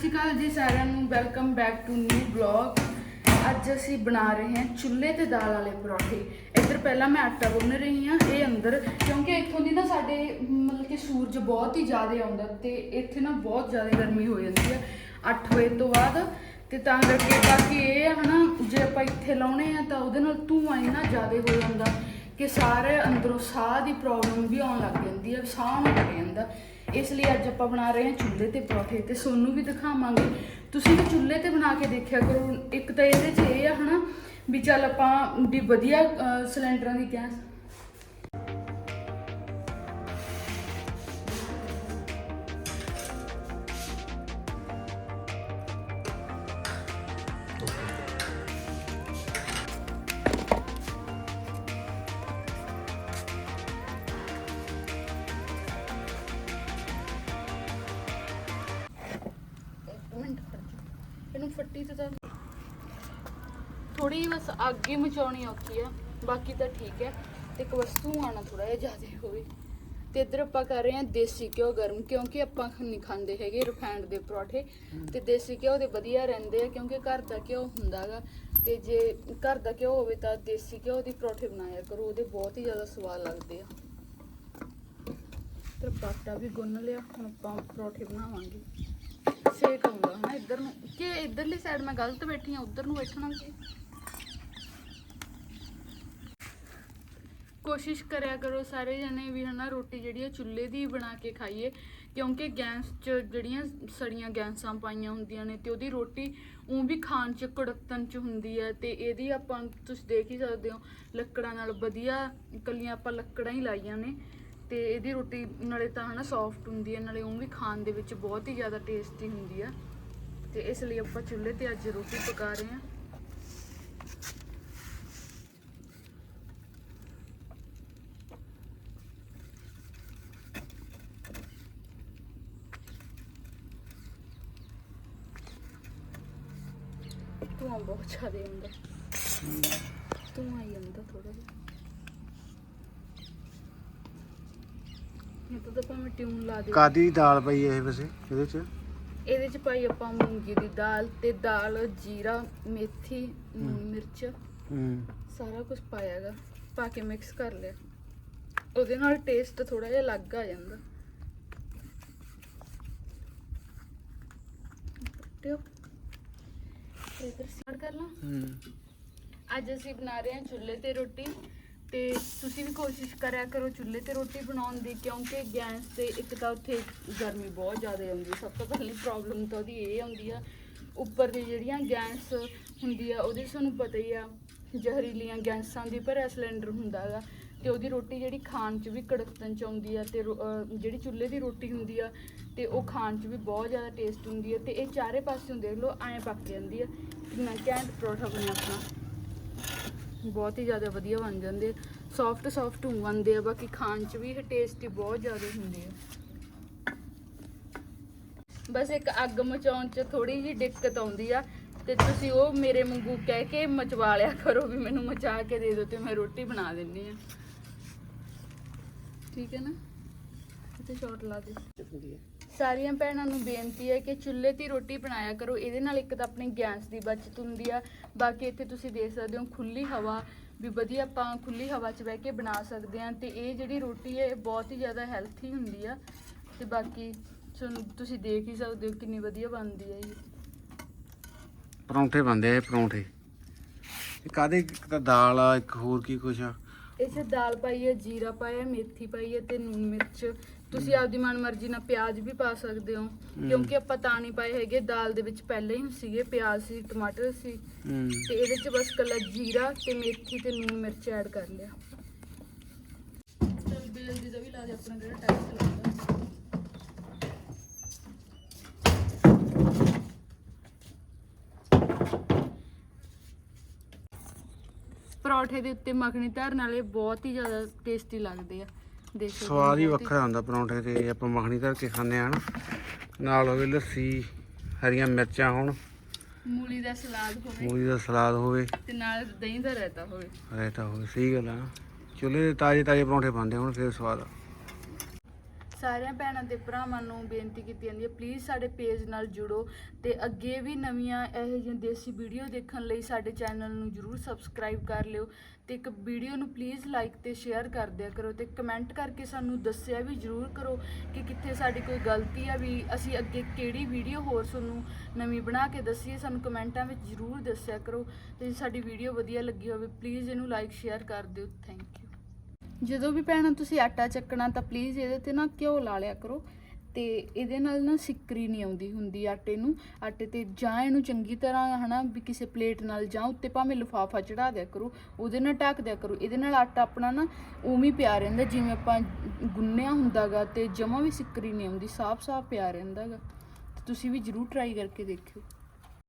ਸ਼੍ਰੀ ਅਕਾਲ ਜੀ ਸਾਰਿਆਂ ਨੂੰ welcome back to new blog ਅੱਜ ਅਸੀਂ ਬਣਾ ਰਹੇ ਹਾਂ ਚੁੱਲ੍ਹੇ ਤੇ ਦਾਲ ਵਾਲੇ ਪਰੌਂਠੇ। ਇੱਧਰ ਪਹਿਲਾਂ ਮੈਂ ਆਟਾ ਗੁੰਨ ਰਹੀ ਹਾਂ, ਇਹ ਅੰਦਰ, ਕਿਉਂਕਿ ਇੱਥੋਂ ਦੀ ਨਾ ਸਾਡੇ, ਮਤਲਬ ਕਿ ਸੂਰਜ ਬਹੁਤ ਹੀ ਜ਼ਿਆਦਾ ਆਉਂਦਾ ਤੇ ਇੱਥੇ ਨਾ ਬਹੁਤ ਜ਼ਿਆਦਾ ਗਰਮੀ ਹੋ ਜਾਂਦੀ ਹੈ 8 ਵਜੇ ਤੋਂ ਬਾਅਦ। ਤੇ ਤਾਂ ਕਰਕੇ ਬਾਕੀ ਇਹ ਆ ਹਨਾ, ਜੇ ਆਪਾਂ ਇੱਥੇ ਲਾਉਣੇ ਆ ਤਾਂ ਉਹਦੇ ਨਾਲ ਧੂੰਆਂ ਇੰਨਾ ਜ਼ਿਆਦਾ ਹੋ ਜਾਂਦਾ ਕਿ ਸਾਰੇ ਅੰਦਰੋਂ ਸਾਹ ਦੀ ਪ੍ਰੋਬਲਮ ਵੀ ਆਉਣ ਲੱਗ ਜਾਂਦੀ ਹੈ ਸਾਹ ਨਾ ਲੱਗ ਜਾਂਦਾ। ਇਸ ਲਈ ਅੱਜ ਆਪਾਂ ਬਣਾ ਰਹੇ ਹਾਂ ਚੁੱਲ੍ਹੇ ਤੇ ਪਰੌਠੇ ਤੇ ਸੋਨੂੰ ਵੀ ਦਿਖਾਵਾਂਗੇ। ਤੁਸੀਂ ਵੀ ਚੁੱਲ੍ਹੇ ਤੇ ਬਣਾ ਕੇ ਦੇਖਿਆ ਕਰੋ। ਇੱਕ ਤਾਂ ਇਹਦੇ 'ਚ ਇਹ ਆ ਹਨਾ ਵੀ ਚੱਲ ਆਪਾਂ ਵੀ ਵਧੀਆ ਸਿਲੰਡਰਾਂ ਦੀ ਗੈਸ ਇਹਨੂੰ ਫੱਟੀ ਤੇ ਤਾਂ ਥੋੜੀ ਬਸ ਅੱਗ ਹੀ ਮਚਾਉਣੀ ਔਖੀ ਆ, ਬਾਕੀ ਤਾਂ ਠੀਕ ਹੈ। ਤੇ ਇੱਕ ਵਸਤੂ ਆਣਾ ਥੋੜਾ ਜਿਹਾ ਜ਼ਿਆਦਾ ਹੋਵੇ ਤੇ ਇੱਧਰ ਆਪਾਂ ਕਰ ਰਹੇ ਹਾਂ ਦੇਸੀ ਘਿਓ ਗਰਮ, ਕਿਉਂਕਿ ਆਪਾਂ ਨਹੀਂ ਖਾਂਦੇ ਹੈਗੇ ਰਿਫਾਈਨਡ ਦੇ ਪਰੌਠੇ। ਤੇ ਦੇਸੀ ਘਿਓ ਦੇ ਵਧੀਆ ਰਹਿੰਦੇ ਆ, ਕਿਉਂਕਿ ਘਰ ਦਾ ਘਿਓ ਹੁੰਦਾਗਾ ਤੇ ਜੇ ਘਰ ਦਾ ਘਿਓ ਹੋਵੇ ਤਾਂ ਦੇਸੀ ਘਿਓ ਦੇ ਪਰੌਠੇ ਬਣਾਇਆ ਕਰੋ, ਉਹਦੇ ਬਹੁਤ ਹੀ ਜ਼ਿਆਦਾ ਸਵਾਦ ਲੱਗਦੇ ਆ। ਤੇ ਆਟਾ ਵੀ ਗੁੰਨ ਲਿਆ, ਹੁਣ ਆਪਾਂ ਪਰੌਠੇ ਬਣਾਵਾਂਗੇ। ਸੇਕ ਆਉਂਦਾ ਹਨਾ ਇੱਧਰ ਨੂੰ ਕਿ ਇੱਧਰਲੀ ਸਾਈਡ ਮੈਂ ਗਲਤ ਬੈਠੀ ਆ ਉੱਧਰ ਨੂੰ ਬੈਠਣਾ ਸੀ ਕੋਸ਼ਿਸ਼ ਕਰਿਆ ਕਰੋ ਸਾਰੇ ਜਣੇ ਵੀ ਹਨਾ ਰੋਟੀ ਜਿਹੜੀ ਹੈ ਚੁੱਲ੍ਹੇ ਦੀ ਬਣਾ ਕੇ ਖਾਈਏ, ਕਿਉਂਕਿ ਗੈਸ 'ਚ ਜਿਹੜੀਆਂ ਸੜੀਆਂ ਗੈਸਾਂ ਪਾਈਆਂ ਹੁੰਦੀਆਂ ਨੇ ਤੇ ਉਹਦੀ ਰੋਟੀ ਉਹ ਵੀ ਖਾਣ 'ਚ ਕੜਕਤਨ 'ਚ ਹੁੰਦੀ ਹੈ ਤੇ ਇਹਦੀ ਆਪਾਂ ਤੁਸੀਂ ਦੇਖ ਹੀ ਸਕਦੇ ਹੋ, ਲੱਕੜਾਂ ਨਾਲ ਵਧੀਆ ਇਕੱਲੀਆਂ ਆਪਾਂ ਲੱਕੜਾਂ ਹੀ ਲਾਈਆਂ ਨੇ। ਤੇ ਇਹਦੀ ਰੋਟੀ ਨਾਲੇ ਤਾਂ ਹਨਾ ਸੌਫਟ ਹੁੰਦੀ ਹੈ, ਨਾਲੇ ਉਹ ਵੀ ਖਾਣ ਦੇ ਵਿੱਚ ਬਹੁਤ ਹੀ ਜ਼ਿਆਦਾ ਟੇਸਟੀ ਹੁੰਦੀ ਆ। ਤੇ ਇਸ ਲਈ ਆਪਾਂ ਚੁੱਲ੍ਹੇ ਤੇ ਅੱਜ ਰੋਟੀ ਪਕਾ ਰਹੇ ਹਾਂ। ਧੂਆਂ ਬਹੁਤ ਜ਼ਿਆਦਾ ਹੁੰਦਾ। ਧੂਆਂ ਹੀ ਆਉਂਦਾ ਥੋੜਾ ਜਿਹਾ। ਇਹ ਤਾਂ ਭਾਵੇਂ ਟਿਊਨ ਲਾ ਦੇ ਕਾਦੀ ਦੀ ਦਾਲ ਪਈ ਇਹ ਵੈਸੇ? ਇਹਦੇ ਚ? ਇਹਦੇ ਚ ਪਾਈ ਆਪਾਂ ਮੂੰਗੀ ਦੀ ਦਾਲ ਤੇ ਦਾਲ ਜੀਰਾ ਮੇਥੀ ਲੂਣ ਮਿਰਚ। ਹੂੰ। ਸਾਰਾ ਕੁਝ ਪਾਇਆਗਾ ਪਾ ਕੇ ਮਿਕਸ ਕਰ ਲਿਆ। ਉਹਦੇ ਨਾਲ ਟੇਸਟ ਥੋੜਾ ਜਿਹਾ ਅਲੱਗ ਆ ਜਾਂਦਾ। ਟਿਓ ਇਧਰ ਸਟਾਰਟ ਕਰ ਲਾਂ। ਹੂੰ। ਅੱਜ ਅਸੀਂ ਬਣਾ ਰਹੇ ਹਾਂ ਚੁੱਲ੍ਹੇ ਤੇ ਰੋਟੀ। ਤੇ ਤੁਸੀਂ ਵੀ ਕੋਸ਼ਿਸ਼ ਕਰਿਆ ਕਰੋ ਚੁੱਲ੍ਹੇ ਤੇ ਰੋਟੀ ਬਣਾਉਣ ਦੀ, ਕਿਉਂਕਿ ਗੈਸ ਤੇ ਇੱਕ ਤਾਂ ਉੱਥੇ ਗਰਮੀ ਬਹੁਤ ਜ਼ਿਆਦਾ ਆਉਂਦੀ ਸਭ ਤੋਂ ਪਹਿਲੀ ਪ੍ਰੋਬਲਮ ਤਾਂ ਉਹਦੀ ਇਹ ਆਉਂਦੀ ਆ ਉੱਪਰ ਦੀ ਜਿਹੜੀਆਂ ਗੈਸ ਹੁੰਦੀ ਆ, ਉਹਦੀ ਤੁਹਾਨੂੰ ਪਤਾ ਹੀ ਆ, ਜ਼ਹਿਰੀਲੀਆਂ ਗੈਸਾਂ ਦੀ ਭਰਿਆ ਸਿਲੰਡਰ ਹੁੰਦਾ ਹੈਗਾ ਤੇ ਉਹਦੀ ਰੋਟੀ ਜਿਹੜੀ ਖਾਣ 'ਚ ਵੀ ਕੜਕਤਨ ਚ ਆਉਂਦੀ ਆ, ਤੇ ਰੋ- ਜਿਹੜੀ ਚੁੱਲ੍ਹੇ ਦੀ ਰੋਟੀ ਹੁੰਦੀ ਆ, ਤੇ ਉਹ ਖਾਣ 'ਚ ਵੀ ਬਹੁਤ ਜ਼ਿਆਦਾ ਟੇਸਟ ਹੁੰਦੀ ਆ, ਤੇ ਇਹ ਚਾਰੇ ਪਾਸੇ ਦੇਖ ਲਓ, ਐਂ ਪੱਕ ਜਾਂਦੀ ਆ ਕਿੰਨਾ ਘੈਂਟ ਪਰੌਠਾ ਬਣਿਆ ਆਪਣਾ। ਬਹੁਤ ਹੀ ਜ਼ਿਆਦਾ ਵਧੀਆ ਬਣ ਜਾਂਦੇ ਸੌਫਟ ਸੌਫਟ ਬਣਦੇ ਆ, ਬਾਕੀ ਖਾਣ ਚ ਵੀ ਟੇਸਟੀ ਬਹੁਤ ਜ਼ਿਆਦਾ ਹੁੰਦੇ ਆ। ਬਸ ਇੱਕ ਅੱਗ ਮਚਾਉਣ ਚ ਥੋੜੀ ਜਿਹੀ ਦਿੱਕਤ ਆਉਂਦੀ ਆ, ਤੇ ਤੁਸੀਂ ਉਹ ਮੇਰੇ ਵਾਂਗੂ ਕਹਿ ਕੇ ਮਚਵਾ ਲਿਆ ਕਰੋ ਵੀ ਮੈਨੂੰ ਮਚਾ ਕੇ ਦੇ ਦਿਓ ਤੇ ਮੈਂ ਰੋਟੀ ਬਣਾ ਦਿੰਨੀ ਆ। ਠੀਕ ਹੈ ਨਾ? ਇੱਥੇ ਸ਼ਾਟ ਲਾ ਦੇ ਸਾਰੀਆਂ ਭੈਣਾਂ ਨੂੰ ਬੇਨਤੀ ਹੈ ਕਿ ਚੁੱਲ੍ਹੇ ਤੇ ਰੋਟੀ ਬਣਾਇਆ ਕਰੋ, ਇਹਦੇ ਨਾਲ ਇੱਕ ਤਾਂ ਆਪਣੀ ਗੈਸ ਦੀ ਬਚਤ ਹੁੰਦੀ ਆ। ਬਾਕੀ ਇੱਥੇ ਤੁਸੀਂ ਦੇਖ ਸਕਦੇ ਹੋ ਖੁੱਲੀ ਹਵਾ, ਵੀ ਵਧੀਆ ਆਪਾਂ ਖੁੱਲੀ ਹਵਾ 'ਚ ਬਹਿ ਕੇ ਬਣਾ ਸਕਦੇ ਹਾਂ ਤੇ ਇਹ ਜਿਹੜੀ ਰੋਟੀ ਹੈ, ਇਹ ਬਹੁਤ ਹੀ ਜ਼ਿਆਦਾ ਹੈਲਥੀ ਹੁੰਦੀ ਆ। ਤੇ ਬਾਕੀ ਤੁਹਾਨੂੰ ਤੁਸੀਂ ਦੇਖ ਹੀ ਸਕਦੇ ਹੋ ਕਿੰਨੀ ਵਧੀਆ ਬਣਦੀ ਹੈ ਇਹ। ਪਰੌਂਠੇ ਬਣਦੇ ਆ ਇਹ ਪਰੌਂਠੇ। ਇਹ ਕਾਦੇ ਇੱਕ ਤਾਂ ਦਾਲ ਆ, ਇੱਕ ਹੋਰ ਕੀ ਕੁਛ ਆ। 'ਚ ਦਾਲ ਪਾਈ ਹੈ ਜੀਰਾ ਪਾਇਆ ਮੇਥੀ ਪਾਈ ਹੈ ਤੇ ਨੂਨ ਮਿਰਚ। ਤੁਸੀਂ ਆਪਦੀ ਮਨਮਰਜ਼ੀ ਨਾਲ ਪਿਆਜ਼ ਵੀ ਪਾ ਸਕਦੇ ਹੋ ਕਿਉਂਕਿ ਆਪਾਂ ਤਾਂ ਨਹੀਂ ਪਾਏ ਹੈਗੇ। ਦਾਲ ਦੇ ਵਿੱਚ ਪਹਿਲਾਂ ਹੀ ਸੀਗੇ ਪਿਆਜ਼ ਸੀ ਟਮਾਟਰ ਸੀ। ਹੂੰ। ਤੇ ਇਹਦੇ 'ਚ ਬਸ ਕੱਲਾ ਜੀਰਾ ਤੇ ਮੇਥੀ ਤੇ ਨੂਨ ਮਿਰਚ ਐਡ ਕਰ ਲਿਆ। ਚਲ ਬੇਲ ਦੀ ਦਾ ਵੀ ਲਾ ਦੇ ਆਪਣਾ ਜਿਹੜਾ ਟਾਈਮ ਲੱਗਦਾ ਪਰੌਠੇ ਦੇ ਉੱਤੇ ਮੱਖਣੀ ਧਰਨ ਵਾਲੇ ਬਹੁਤ ਹੀ ਜ਼ਿਆਦਾ ਟੇਸਟੀ ਲੱਗਦੇ ਆ। ਦੇਖ ਸਵਾਦ ਹੀ ਵੱਖਰਾ ਹੁੰਦਾ ਪਰੌਂਠੇ ਤੇ ਆਪਾਂ ਮੱਖਣੀ ਧਰ ਕੇ ਖਾਂਦੇ ਆ ਨਾ। ਨਾਲ ਹੋਵੇ ਲੱਸੀ ਹਰੀਆਂ ਮਿਰਚਾਂ ਹੋਣ। ਮੂਲੀ ਦਾ ਸਲਾਦ ਹੋਵੇ। ਮੂਲੀ ਦਾ ਸਲਾਦ ਹੋਵੇ। ਤੇ ਨਾਲ ਦਹੀਂ ਦਾ ਰਾਇਤਾ ਹੋਵੇ। ਰਾਇਤਾ ਹੋਵੇ ਸਹੀ ਗੱਲ ਆ ਚੁੱਲ੍ਹੇ ਦੇ ਤਾਜ਼ੇ ਤਾਜ਼ੇ ਪਰੌਂਠੇ ਬਣਦੇ ਹੁਣ ਫਿਰ ਸਵਾਦ ਆ। ਸਾਰਿਆਂ ਭੈਣਾਂ ਤੇ ਭਰਾਵਾਂ ਨੂੰ ਬੇਨਤੀ ਕੀਤੀ ਜਾਂਦੀ ਹੈ ਪਲੀਜ਼ ਸਾਡੇ ਪੇਜ ਨਾਲ ਜੁੜੋ ਤੇ ਅੱਗੇ ਵੀ ਨਵੀਆਂ ਇਹੋ ਜਿਹੀਆਂ ਦੇਸੀ ਵੀਡੀਓ ਦੇਖਣ ਲਈ ਸਾਡੇ ਚੈਨਲ ਨੂੰ ਜਰੂਰ ਸਬਸਕ੍ਰਾਈਬ ਕਰ ਲਿਓ ਤੇ ਇੱਕ ਵੀਡੀਓ ਨੂੰ ਪਲੀਜ਼ ਲਾਈਕ ਤੇ ਸ਼ੇਅਰ ਕਰ ਦਿਆ ਕਰੋ ਤੇ ਕਮੈਂਟ ਕਰਕੇ ਸਾਨੂੰ ਦੱਸਿਆ ਵੀ ਜਰੂਰ ਕਰੋ ਕਿ ਕਿੱਥੇ ਸਾਡੀ ਕੋਈ ਗਲਤੀ ਆ ਵੀ ਅਸੀਂ ਅੱਗੇ ਕਿਹੜੀ ਵੀਡੀਓ ਹੋਰ ਤੁਹਾਨੂੰ ਨਵੀਂ ਬਣਾ ਕੇ ਦੱਸੀਏ, ਸਾਨੂੰ ਕਮੈਂਟਾਂ ਵਿੱਚ ਜਰੂਰ ਦੱਸਿਆ ਕਰੋ ਤੇ ਜੇ ਸਾਡੀ ਵੀਡੀਓ ਵਧੀਆ ਲੱਗੀ ਹੋਵੇ ਪਲੀਜ਼ ਇਹਨੂੰ ਲਾਈਕ ਸ਼ੇਅਰ ਕਰ ਦਿਓ ਥੈਂਕ ਯੂ ਜਦੋਂ ਵੀ ਭੈਣਾਂ ਤੁਸੀਂ ਆਟਾ ਚੱਕਣਾ ਤਾਂ ਪਲੀਜ਼ ਇਹਦੇ ਤੇ ਨਾ ਘਿਓ ਲਾ ਲਿਆ ਕਰੋ ਤੇ ਇਹਦੇ ਨਾਲ ਨਾ ਸਿੱਕਰੀ ਨਹੀਂ ਆਉਂਦੀ ਹੁੰਦੀ ਆਟੇ ਨੂੰ, ਆਟੇ ਤੇ ਜਾਂ ਇਹਨੂੰ ਚੰਗੀ ਤਰ੍ਹਾਂ ਹਨਾ ਵੀ ਕਿਸੇ ਪਲੇਟ ਨਾਲ ਜਾਂ ਉੱਤੇ ਭਾਵੇਂ ਲਿਫਾਫਾ ਚੜਾ ਦਿਆ ਕਰੋ, ਉਹਦੇ ਨਾਲ ਢੱਕ ਦਿਆ ਕਰੋ, ਇਹਦੇ ਨਾਲ ਆਟਾ ਆਪਣਾ ਨਾ ਉਵੇਂ ਪਿਆ ਰਹਿੰਦਾ, ਜਿਵੇਂ ਆਪਾਂ ਗੁੰਨਿਆ ਹੁੰਦਾਗਾ ਤੇ ਜਮਾਂ ਵੀ ਸਿੱਕਰੀ ਨਹੀਂ ਆਉਂਦੀ, ਸਾਫ਼-ਸਾਫ਼ ਪਿਆ ਰਹਿੰਦਾਗਾ, ਤੇ ਤੁਸੀਂ ਵੀ ਜਰੂਰ ਟਰਾਈ ਕਰਕੇ ਦੇਖਿਓ।